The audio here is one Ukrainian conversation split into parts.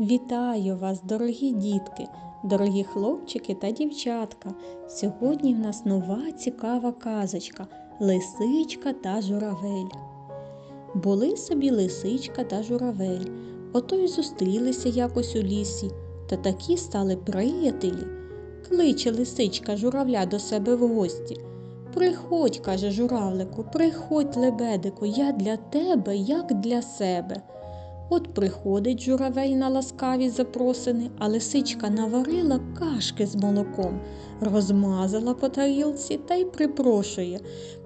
Вітаю вас, дорогі дітки, дорогі хлопчики та дівчатка. Сьогодні в нас нова цікава казочка Лисичка та журавель. Були собі лисичка та журавель. Ото й зустрілися якось у лісі, та такі стали приятелі. Кличе лисичка журавля до себе в гості. Приходь, каже журавлику, приходь, лебедику, я для тебе, як для себе. От приходить журавель на ласкаві запросини, а лисичка наварила кашки з молоком, розмазала по тарілці та й припрошує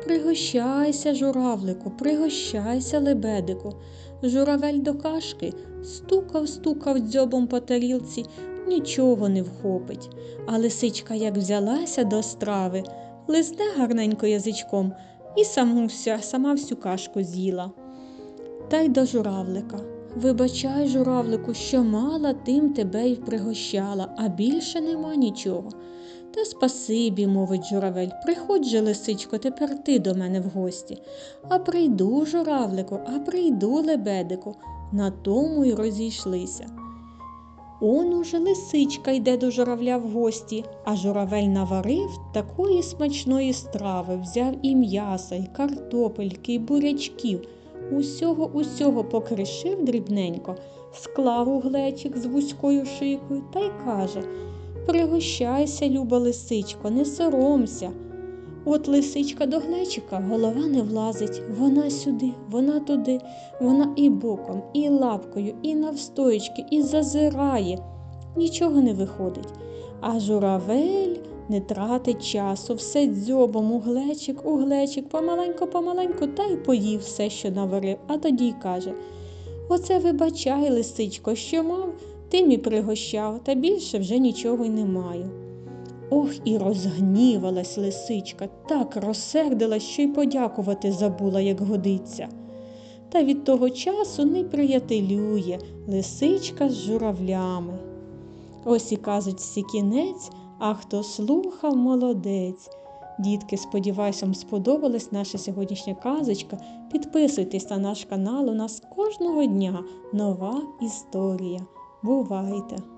Пригощайся, журавлику, пригощайся, лебедику. Журавель до кашки стукав, стукав дзьобом по тарілці, нічого не вхопить. А лисичка, як взялася до страви, лизне гарненько язичком і саму вся, сама всю кашку з'їла. Та й до журавлика. Вибачай, журавлику, що мала, тим тебе й пригощала, а більше нема нічого. Та спасибі, мовить журавель, приходь же, лисичко, тепер ти до мене в гості. А прийду, журавлику, а прийду, лебедику. На тому й розійшлися. Он уже лисичка йде до журавля в гості, а журавель наварив такої смачної страви, взяв і м'яса, і картопельки, і бурячків. Усього усього покришив дрібненько, склав у глечик з вузькою шийкою та й каже Пригощайся, люба лисичко, не соромся. От лисичка до глечика голова не влазить, вона сюди, вона туди, вона і боком, і лапкою, і навстоячки, і зазирає. Нічого не виходить. А журавель не тратить часу, все дзьобом у глечик, у глечик, помаленько, помаленько, та й поїв все, що наварив, а тоді й каже Оце вибачай, лисичко, що мав, тим і пригощав, та більше вже нічого й не маю. Ох, і розгнівалась лисичка, так розсердилась, що й подякувати забула, як годиться. Та від того часу не приятелює лисичка з журавлями. Ось і казочці кінець, а хто слухав, молодець. Дітки, сподіваюся, вам сподобалась наша сьогоднішня казочка. Підписуйтесь на наш канал, у нас кожного дня нова історія. Бувайте!